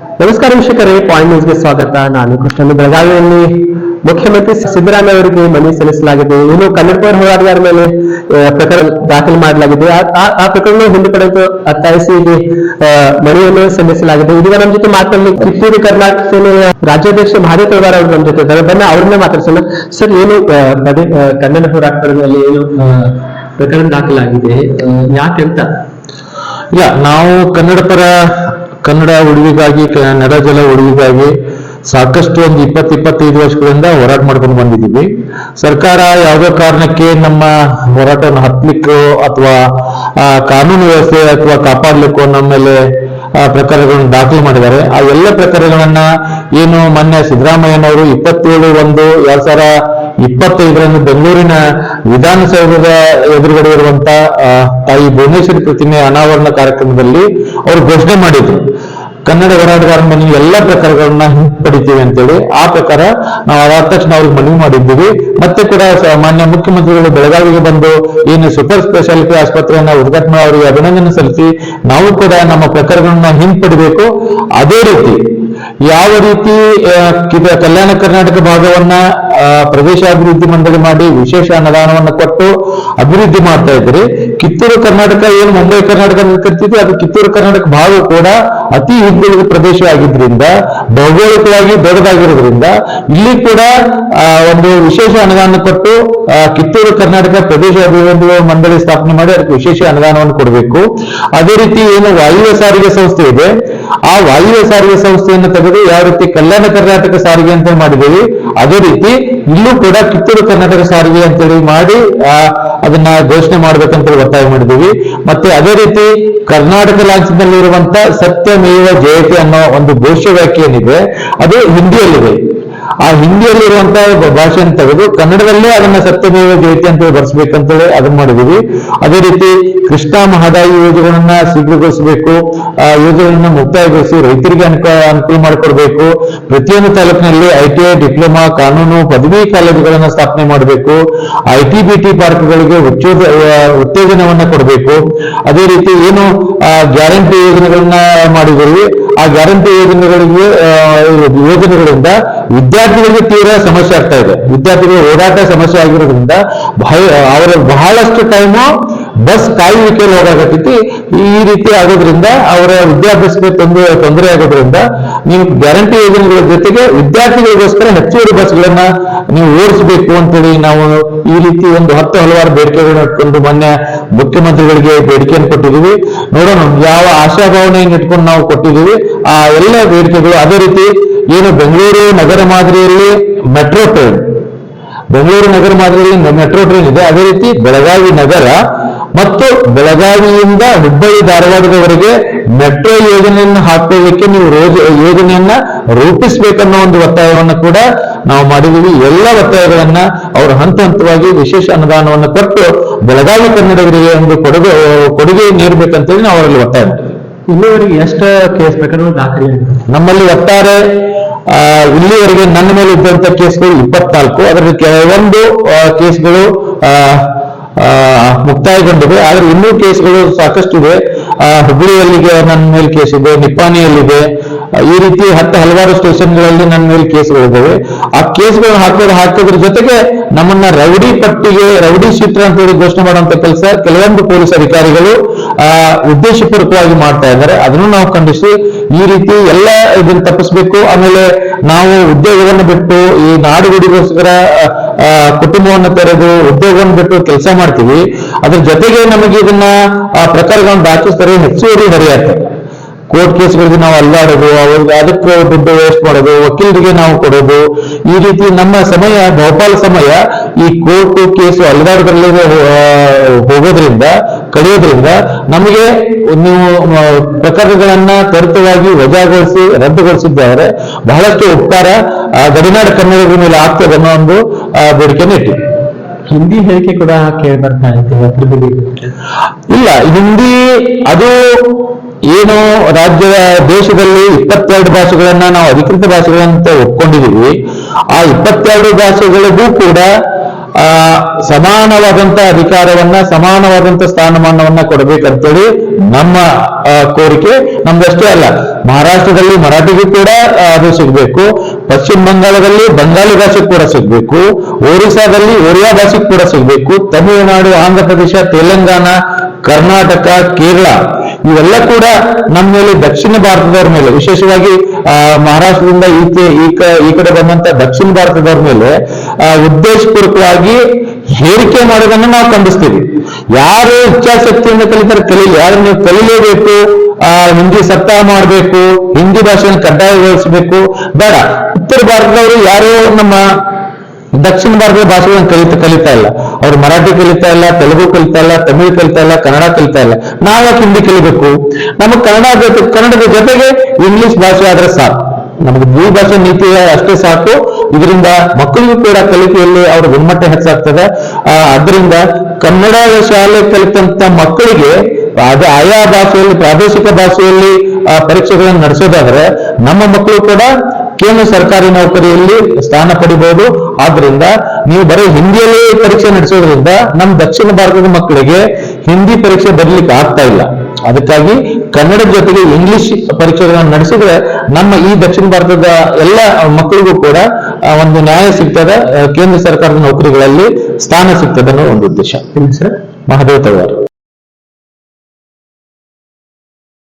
ನಮಸ್ಕಾರ ವೀಕ್ಷಕರೇ ಪಾಯಿಂಟ್ ನ್ಯೂಸ್ಗೆ ಸ್ವಾಗತ. ನಾನು ಕೃಷ್ಣನ್ ಬೆಳಗಾವಿಯಲ್ಲಿ ಮುಖ್ಯಮಂತ್ರಿ ಸಿದ್ದರಾಮಯ್ಯ ಅವರಿಗೆ ಮನವಿ ಸಲ್ಲಿಸಲಾಗಿದೆ. ಇನ್ನು ಕನ್ನಡ ಪರ ಹೋರಾಟಗಾರ ಮೇಲೆ ಪ್ರಕರಣ ದಾಖಲು ಮಾಡಲಾಗಿದೆ. ಆ- ಪ್ರಕರಣ ಹಿಂದೆ ಪಡೆದು ಒತ್ತಾಯಿಸಿ ಇಲ್ಲಿ ಮನವಿಯನ್ನು ಸಲ್ಲಿಸಲಾಗಿದೆ. ಇದೀಗ ನಮ್ಮ ಜೊತೆ ಮಾತನಾಡಲಿ ಕಿತ್ತೂರು ಕರ್ನಾಟಕ ಸೇನೆಯ ರಾಜ್ಯಾಧ್ಯಕ್ಷ ಮಹಾದೇವ್ ತಳವಾರ ಅವರು ನಮ್ಮ ಜೊತೆ ಇದ್ದಾರೆ. ಬನ್ನ, ಅವ್ರನ್ನೇ ಮಾತಾಡ್ಸೋಣ. ಸರ್, ಏನು ಕನ್ನಡ ಹೋರಾಟಗಾರ ಮೇಲೆ ಏನು ಪ್ರಕರಣ ದಾಖಲಾಗಿದೆ? ಯಾಕೆಂತ? ಇಲ್ಲ, ನಾವು ಕನ್ನಡ ಪರ ಕನ್ನಡ ಉಳಿವಿಗಾಗಿ ನೆಲಜಲ ಉಳಿವಿಗಾಗಿ ಸಾಕಷ್ಟು ಒಂದು ಇಪ್ಪತ್ತು ಇಪ್ಪತ್ತೈದು ವರ್ಷಗಳಿಂದ ಹೋರಾಟ ಮಾಡ್ಕೊಂಡು ಬಂದಿದ್ದೀವಿ. ಸರ್ಕಾರ ಯಾವುದೋ ಕಾರಣಕ್ಕೆ ನಮ್ಮ ಹೋರಾಟವನ್ನು ಹತ್ಲಿಕ್ಕೋ ಅಥವಾ ಕಾನೂನು ವ್ಯವಸ್ಥೆ ಅಥವಾ ಕಾಪಾಡ್ಲಿಕ್ಕೋ ನಮ್ಮ ಮೇಲೆ ಆ, ಪ್ರಕರಣಗಳನ್ನು ದಾಖಲು ಮಾಡಿದ್ದಾರೆ. ಆ ಎಲ್ಲ ಪ್ರಕರಣಗಳನ್ನ ಏನು ಮೊನ್ನೆ ಸಿದ್ದರಾಮಯ್ಯನವರು ಇಪ್ಪತ್ತೇಳು ಒಂದು ಎರಡ್ ಸಾವಿರ ಇಪ್ಪತ್ತೈದರಂದು ಬೆಂಗಳೂರಿನ ವಿಧಾನಸೌಧದ ಎದುರುಗಡೆ ಇರುವಂತ ತಾಯಿ ಭುವನೇಶ್ವರಿ ಪ್ರತಿಮೆ ಅನಾವರಣ ಕಾರ್ಯಕ್ರಮದಲ್ಲಿ ಅವರು ಘೋಷಣೆ ಮಾಡಿದ್ರು. ಕನ್ನಡ ಹೋರಾಟಗಾರರ ಮನವಿ ಎಲ್ಲ ಪ್ರಕಾರಗಳನ್ನ ಹಿಂಪಡಿತೀವಿ ಅಂತೇಳಿ, ಆ ಪ್ರಕಾರ ನಾವು ಅದಾದ ತಕ್ಷಣ ಅವ್ರಿಗೆ ಮನವಿ ಮಾಡಿದ್ದೀವಿ. ಮತ್ತೆ ಕೂಡ ಮಾನ್ಯ ಮುಖ್ಯಮಂತ್ರಿಗಳು ಬೆಳಗಾವಿಗೆ ಬಂದು ಏನು ಸೂಪರ್ ಸ್ಪೆಷಾಲಿಟಿ ಆಸ್ಪತ್ರೆಯನ್ನ ಉದ್ಘಾಟನೆ ಅವರಿಗೆ ಅಭಿನಂದನೆ ಸಲ್ಲಿಸಿ, ನಾವು ಕೂಡ ನಮ್ಮ ಪ್ರಕಾರಗಳನ್ನ ಹಿಂಪಡಿಬೇಕು. ಅದೇ ರೀತಿ ಯಾವ ರೀತಿ ಕಲ್ಯಾಣ ಕರ್ನಾಟಕ ಭಾಗವನ್ನ ಪ್ರದೇಶ ಅಭಿವೃದ್ಧಿ ಮಂಡಳಿ ಮಾಡಿ ವಿಶೇಷ ಅನುದಾನವನ್ನು ಕೊಟ್ಟು ಅಭಿವೃದ್ಧಿ ಮಾಡ್ತಾ ಇದ್ರಿ ಕಿತ್ತೂರು ಕರ್ನಾಟಕ ಏನು ಮುಂಬೈ ಕರ್ನಾಟಕ ಕರಿತಿದ್ವಿ, ಅದು ಕಿತ್ತೂರು ಕರ್ನಾಟಕ ಭಾಗ ಕೂಡ ಅತಿ ಹಿಂದುಳಿದ ಪ್ರದೇಶ ಆಗಿದ್ದರಿಂದ ಭೌಗೋಳಿಕವಾಗಿ ದೊಡ್ಡದಾಗಿರೋದ್ರಿಂದ, ಇಲ್ಲಿ ಕೂಡ ಒಂದು ವಿಶೇಷ ಅನುದಾನ ಕೊಟ್ಟು ಕಿತ್ತೂರು, ಕರ್ನಾಟಕ ಪ್ರದೇಶ ಅಭಿವೃದ್ಧಿ ಮಂಡಳಿ ಸ್ಥಾಪನೆ ಮಾಡಿ ಅದಕ್ಕೆ ವಿಶೇಷ ಅನುದಾನವನ್ನು ಕೊಡಬೇಕು. ಅದೇ ರೀತಿ ಏನು ವಾಯುವ್ಯ ಸಾರಿಗೆ ಸಂಸ್ಥೆ ಇದೆ. ಆ ವಾಯುವ್ಯ ಸಾರಿಗೆ ಸಂಸ್ಥೆಯನ್ನು ತೆಗೆದು ಯಾವ ರೀತಿ ಕಲ್ಯಾಣ ಕರ್ನಾಟಕ ಸಾರಿಗೆ ಅಂತ ಮಾಡಿದ್ದೀವಿ, ಅದೇ ರೀತಿ ಇಲ್ಲೂ ಕೂಡ ಕಿತ್ತೂರು, ಕರ್ನಾಟಕ ಸಾರಿಗೆ ಅಂತೇಳಿ ಮಾಡಿ ಅದನ್ನ ಘೋಷಣೆ ಮಾಡ್ಬೇಕಂತ ಒತ್ತಾಯ ಮಾಡಿದ್ದೀವಿ. ಮತ್ತೆ ಅದೇ ರೀತಿ ಕರ್ನಾಟಕ ಲಾಂಛನದಲ್ಲಿರುವಂತ ಸತ್ಯಮೇವ ಜಯತೆ ಅನ್ನೋ ಒಂದು ಘೋಷವಾಕ್ಯ ಏನಿದೆ ಅದು ಹಿಂದಿಯಲ್ಲಿದೆ. ಆ ಹಿಂದಿಯಲ್ಲಿರುವಂತಹ ಭಾಷೆಯನ್ನು ತೆಗೆದು ಕನ್ನಡದಲ್ಲೇ ಅದನ್ನ ಸತ್ಯದೇವ ಜಯತಿ ಅಂತ ಬರ್ಸ್ಬೇಕಂತೇಳಿ ಅದನ್ನ ಮಾಡಿದೀವಿ. ಅದೇ ರೀತಿ ಕೃಷ್ಣ ಮಹದಾಯಿ ಯೋಜನೆಗಳನ್ನ ಶೀಘ್ರಗೊಳಿಸಬೇಕು. ಆ ಯೋಜನೆಗಳನ್ನ ಮುಕ್ತಾಯಗೊಳಿಸಿ ರೈತರಿಗೆ ಅನುಕೂಲ ಅನುಕೂಲ ಮಾಡಿಕೊಡ್ಬೇಕು. ಪ್ರತಿಯೊಂದು ತಾಲೂಕಿನಲ್ಲಿ ಐಟಿಐ ಡಿಪ್ಲೊಮಾ, ಕಾನೂನು, ಪದವಿ ಕಾಲೇಜುಗಳನ್ನ ಸ್ಥಾಪನೆ ಮಾಡಬೇಕು. ಐಟಿ ಬಿಟಿ ಪಾರ್ಕ್ಗಳಿಗೆ ಉಚ್ಚೋದ ಉತ್ತೇಜನವನ್ನ ಕೊಡಬೇಕು. ಅದೇ ರೀತಿ ಏನು ಗ್ಯಾರಂಟಿ ಯೋಜನೆಗಳನ್ನ ಮಾಡಿದ್ದೀವಿ. ಆ ಗ್ಯಾರಂಟಿ ಯೋಜನೆಗಳಿಗೆ ಯೋಜನೆಗಳಿಂದ ವಿದ್ಯಾರ್ಥಿಗಳಿಗೆ ತೀವ್ರ ಸಮಸ್ಯೆ ಆಗ್ತಾ ಇದೆ. ವಿದ್ಯಾರ್ಥಿಗಳ ಓಡಾಟ ಸಮಸ್ಯೆ ಆಗಿರೋದ್ರಿಂದ ಬಹಳ- ಅವರ ಬಹಳಷ್ಟು ಟೈಮು ಬಸ್ ಕಾಯುವಿಕೆಯಲ್ಲಿ ಹೋಗಾಕತ್ತೈತಿ ಈ ರೀತಿ ಆಗೋದ್ರಿಂದ, ಅವರ ವಿದ್ಯಾಭ್ಯಾಸಕ್ಕೆ ತೊಂದರೆ ತೊಂದರೆ ಆಗೋದ್ರಿಂದ ನೀವು ಗ್ಯಾರಂಟಿ ಯೋಜನೆಗಳ ಜೊತೆಗೆ ವಿದ್ಯಾರ್ಥಿಗಳಿಗೋಸ್ಕರ ಹೆಚ್ಚುವರಿ ಬಸ್ಗಳನ್ನ ನೀವು ಓಡಿಸಬೇಕು ಅಂತೇಳಿ ನಾವು ಈ ರೀತಿ ಒಂದು ಹತ್ತು ಹಲವಾರು ಬೇಡಿಕೆಗಳನ್ನ ಇಟ್ಕೊಂಡು ಮೊನ್ನೆ ಮುಖ್ಯಮಂತ್ರಿಗಳಿಗೆ ಬೇಡಿಕೆಯನ್ನು ಕೊಟ್ಟಿದ್ದೀವಿ. ನೋಡೋಣ, ಯಾವ ಆಶಾಭಾವನೆಯನ್ನು ಇಟ್ಕೊಂಡು ನಾವು ಕೊಟ್ಟಿದ್ದೀವಿ. ಆ ಎಲ್ಲ ಬೇಡಿಕೆಗಳು ಅದೇ ರೀತಿ ಏನು ಬೆಂಗಳೂರು ನಗರ ಮಾದರಿಯಲ್ಲಿ ಮೆಟ್ರೋ ಟ್ರೈನ್. ಬೆಂಗಳೂರು ನಗರ ಮಾದರಿಯಲ್ಲಿ ಮೆಟ್ರೋ ಟ್ರೈನ್ ಇದೆ. ಅದೇ ರೀತಿ ಬೆಳಗಾವಿ ನಗರ ಮತ್ತು ಬೆಳಗಾವಿಯಿಂದ ಹುಬ್ಬಳ್ಳಿ ಧಾರವಾಡದವರೆಗೆ ಮೆಟ್ರೋ ಯೋಜನೆಯನ್ನು ಹಾಕೋದಕ್ಕೆ ನೀವು ರೋಜ ಯೋಜನೆಯನ್ನ ರೂಪಿಸಬೇಕನ್ನೋ ಒಂದು ಒತ್ತಾಯವನ್ನು ಕೂಡ ನಾವು ಮಾಡಿದೀವಿ ಎಲ್ಲ ಒತ್ತಾಯಗಳನ್ನ ಅವರು ಹಂತ ಹಂತವಾಗಿ ವಿಶೇಷ ಅನುದಾನವನ್ನು ಕೊಟ್ಟು ಬೆಳಗಾವಿ ಕನ್ನಡಿಗರಿಗೆ ಒಂದು ಕೊಡುಗೆ ಕೊಡುಗೆ ನೀಡಬೇಕಂತೇಳಿ ನಾವು ಅವರಲ್ಲಿ ಒತ್ತಾಯ ಮಾಡಿದ್ವಿ ಇಲ್ಲಿವರೆಗೆ ಎಷ್ಟು ಕೇಸ್ ಪ್ರಕರಣ ದಾಖಲಾಗಿದೆ ನಮ್ಮಲ್ಲಿ ಒಟ್ಟಾರೆ ಆ, ಇಲ್ಲಿವರೆಗೆ ನನ್ನ ಮೇಲೆ ಇದ್ದಂತ ಕೇಸ್ಗಳು ಇಪ್ಪತ್ನಾಲ್ಕು. ಅದರಲ್ಲಿ ಕೆಲವೊಂದು ಆ, ಕೇಸ್ಗಳು ಮುಕ್ತಾಯಗೊಂಡಿವೆ ಆದ್ರೆ ಇನ್ನೂ ಕೇಸ್ಗಳು ಸಾಕಷ್ಟು ಇದೆ ಹುಬ್ಬಳ್ಳಿಯಲ್ಲಿಗೆ ನನ್ನ ಮೇಲೆ ಕೇಸ್ ಇದೆ, ನಿಪ್ಪಾಣಿಯಲ್ಲಿದೆ. ಈ ರೀತಿ ಹತ್ತು ಹಲವಾರು ಸ್ಟೇಷನ್ಗಳಲ್ಲಿ ನನ್ನ ಮೇಲೆ ಕೇಸ್ಗಳಿದ್ದಾವೆ ಆ ಕೇಸ್ಗಳು ಹಾಕೋದು ಹಾಕೋದ್ರ ಜೊತೆಗೆ ನಮ್ಮನ್ನ ರೌಡಿ ಪಟ್ಟಿಗೆ, ರೌಡಿ ಚಿತ್ರ ಅಂತ ಹೇಳಿ ಘೋಷಣೆ ಮಾಡುವಂತ ಕೆಲಸ ಕೆಲವೊಂದು ಪೊಲೀಸ್ ಅಧಿಕಾರಿಗಳು, ಆ, ಉದ್ದೇಶಪೂರ್ವಕವಾಗಿ ಮಾಡ್ತಾ ಇದ್ದಾರೆ. ಅದನ್ನು ನಾವು ಖಂಡಿಸಿ ಈ ರೀತಿ ಎಲ್ಲ ಇದನ್ನ ತಪ್ಪಿಸ್ಬೇಕು. ಆಮೇಲೆ ನಾವು ಉದ್ಯೋಗವನ್ನು ಬಿಟ್ಟು ಈ ನಾಡುಗುಡಿಗೋಸ್ಕರ ಕುಟುಂಬವನ್ನು ತೆರೆದು ಉದ್ಯೋಗವನ್ನು ಬಿಟ್ಟು ಕೆಲಸ ಮಾಡ್ತೀವಿ. ಅದ್ರ ಜೊತೆಗೆ ನಮಗೆ ಇದನ್ನ ಪ್ರಕಾರಗಳನ್ನು ದಾಚಿಸ್ತಾರೆ ಹೆಚ್ಚುವರಿ ಹೊರೆಯಾಗ್ತದೆ ಕೋರ್ಟ್ ಕೇಸ್ಗಳಿಗೆ ನಾವು ಅಲ್ಲಾಡೋದು, ಅವ್ರಿಗೆ ಅದಕ್ಕೆ ದುಡ್ಡು ವೇಸ್ಟ್ ಮಾಡೋದು, ವಕೀಲರಿಗೆ ನಾವು ಕೊಡೋದು. ಈ ರೀತಿ ನಮ್ಮ ಸಮಯ, ಬಹುಪಾಲು ಸಮಯ ಈ ಕೋರ್ಟ್ ಕೇಸು ಅಲ್ಲಾಡೋದ್ರಲ್ಲಿ ಹೋಗೋದ್ರಿಂದ, ಕಳೆಯೋದ್ರಿಂದ ನಮಗೆ ನೀವು ಪ್ರಕರಣಗಳನ್ನ ತ್ವರಿತವಾಗಿ ವಜಾಗೊಳಿಸಿ, ರದ್ದುಗೊಳಿಸಿದ್ದಾರೆ. ಬಹಳಷ್ಟು ಉಪಕಾರ ಗಡಿನಾಡ ಕನ್ನಡಿಗರ ಮೇಲೆ ಆಗ್ತದೆ ಅನ್ನೋ ಒಂದು ಬೇಡಿಕೆಯನ್ನು ಇಟ್ಟಿದೆ ಹಿಂದಿ ಹೇಳಿಕೆ ಕೂಡ ಕೇಳಿ ಬರ್ತಾ ಬಗ್ಗೆ ಇಲ್ಲ, ಹಿಂದಿ ಅದು ಏನು ರಾಜ್ಯದ ದೇಶದಲ್ಲಿ ಇಪ್ಪತ್ತೆರಡು ಭಾಷೆಗಳನ್ನ ನಾವು ಅಧಿಕೃತ ಭಾಷೆಗಳಂತ ಒಪ್ಕೊಂಡಿದೀವಿ ಆ ಇಪ್ಪತ್ತೆರಡು ಭಾಷೆಗಳಿಗೂ ಕೂಡ ಆ, ಸಮಾನವಾದಂತ ಅಧಿಕಾರವನ್ನ ಸಮಾನವಾದಂತ ಸ್ಥಾನಮಾನವನ್ನ ಕೊಡಬೇಕಂತೇಳಿ ನಮ್ಮ ಕೋರಿಕೆ. ನಮ್ದಷ್ಟೇ ಅಲ್ಲ ಮಹಾರಾಷ್ಟ್ರದಲ್ಲಿ ಮರಾಠಿಗೂ ಕೂಡ ಅದು ಸಿಗ್ಬೇಕು. ಪಶ್ಚಿಮ ಬಂಗಾಳದಲ್ಲಿ ಬಂಗಾಳಿ ಭಾಷೆ ಕೂಡ ಸಿಗ್ಬೇಕು. ಒರಿಸ್ಸಾದಲ್ಲಿ ಒರಿಯಾ ಭಾಷೆ ಕೂಡ ಸಿಗ್ಬೇಕು. ತಮಿಳುನಾಡು ಆಂಧ್ರ ಪ್ರದೇಶ ತೆಲಂಗಾಣ ಕರ್ನಾಟಕ ಕೇರಳ ಇವೆಲ್ಲ ಕೂಡ ನಮ್ಮ ಮೇಲೆ ದಕ್ಷಿಣ ಭಾರತದವ್ರ ಮೇಲೆ ವಿಶೇಷವಾಗಿ ಮಹಾರಾಷ್ಟ್ರದಿಂದ ಈಚೆ ಈ ಕಡೆ ಬಂದಂತ ದಕ್ಷಿಣ ಭಾರತದವ್ರ ಮೇಲೆ ಉದ್ದೇಶಪೂರ್ವಕವಾಗಿ ಹೇರಿಕೆ ಮಾಡೋದನ್ನ ನಾವು ಖಂಡಿಸ್ತೀವಿ. ಯಾರು ಇಚ್ಛಾಶಕ್ತಿಯಿಂದ ಕಲಿತಾರೆ ಕಲೀಲಿ ಯಾರು ನೀವು ಕಲೀಲೇಬೇಕು ಆ, ಹಿಂದಿ ಸಪ್ತಾಹ ಮಾಡಬೇಕು ಹಿಂದಿ ಭಾಷೆಯನ್ನು ಕಡ್ಡಾಯಗೊಳಿಸಬೇಕು ಬೇಡ. ಉತ್ತರ ಭಾರತದವರು ಯಾರು ನಮ್ಮ ದಕ್ಷಿಣ ಭಾರತದ ಭಾಷೆಗಳನ್ನು ಕಲಿತ ಕಲಿತಾ ಇಲ್ಲ. ಅವ್ರು ಮರಾಠಿ ಕಲಿತಾ ಇಲ್ಲ, ತೆಲುಗು ಕಲಿತಾ ಇಲ್ಲ, ತಮಿಳು ಕಲಿತಾ ಇಲ್ಲ, ಕನ್ನಡ ಕಲಿತಾ ಇಲ್ಲ. ನಾವು ಹಿಂದಿ ಕಲಿಬೇಕು? ನಮಗೆ ಕನ್ನಡ ಜೊತೆ, ಕನ್ನಡದ ಜೊತೆಗೆ ಇಂಗ್ಲಿಷ್ ಭಾಷೆ ಆದ್ರೆ ಸಾಕು. ನಮಗೆ ಭಾಷೆ ನೀತಿ ಅಷ್ಟೇ ಸಾಕು. ಇದರಿಂದ ಮಕ್ಕಳಿಗೂ ಕೂಡ ಕಲಿಕೆಯಲ್ಲಿ ಅವರ ಗುಣಮಟ್ಟ ಹೆಚ್ಚಾಗ್ತದೆ. ಅದರಿಂದ ಕನ್ನಡ ಶಾಲೆ ಕಲಿತಂತ ಮಕ್ಕಳಿಗೆ ಅದು ಆಯಾ ಭಾಷೆಯಲ್ಲಿ, ಪ್ರಾದೇಶಿಕ ಭಾಷೆಯಲ್ಲಿ ಪರೀಕ್ಷೆಗಳನ್ನು ನಡೆಸೋದಾದ್ರೆ ನಮ್ಮ ಮಕ್ಕಳು ಕೂಡ ಕೇಂದ್ರ ಸರ್ಕಾರಿ ನೌಕರಿಯಲ್ಲಿ ಸ್ಥಾನ ಪಡಿಬಹುದು ಆದ್ರಿಂದ ನೀವು ಬರೀ ಹಿಂದಿಯಲ್ಲಿ ಪರೀಕ್ಷೆ ನಡೆಸೋದ್ರಿಂದ ನಮ್ಮ ದಕ್ಷಿಣ ಭಾರತದ ಮಕ್ಕಳಿಗೆ ಹಿಂದಿ ಪರೀಕ್ಷೆ ಬರಲಿಕ್ಕೆ ಆಗ್ತಾ ಇಲ್ಲ. ಅದಕ್ಕಾಗಿ ಕನ್ನಡ ಜೊತೆಗೆ ಇಂಗ್ಲಿಷ್ ಪರೀಕ್ಷೆಗಳನ್ನು ನಡೆಸಿದ್ರೆ ನಮ್ಮ ಈ ದಕ್ಷಿಣ ಭಾರತದ ಎಲ್ಲ ಮಕ್ಕಳಿಗೂ ಕೂಡ ಒಂದು ನ್ಯಾಯ ಸಿಗ್ತದೆ. ಕೇಂದ್ರ ಸರ್ಕಾರದ ನೌಕರಿಗಳಲ್ಲಿ ಸ್ಥಾನ ಸಿಗ್ತದೆ ಅನ್ನೋ ಒಂದು ಉದ್ದೇಶ. ಮಹದೇವ್ ತಳವಾರ್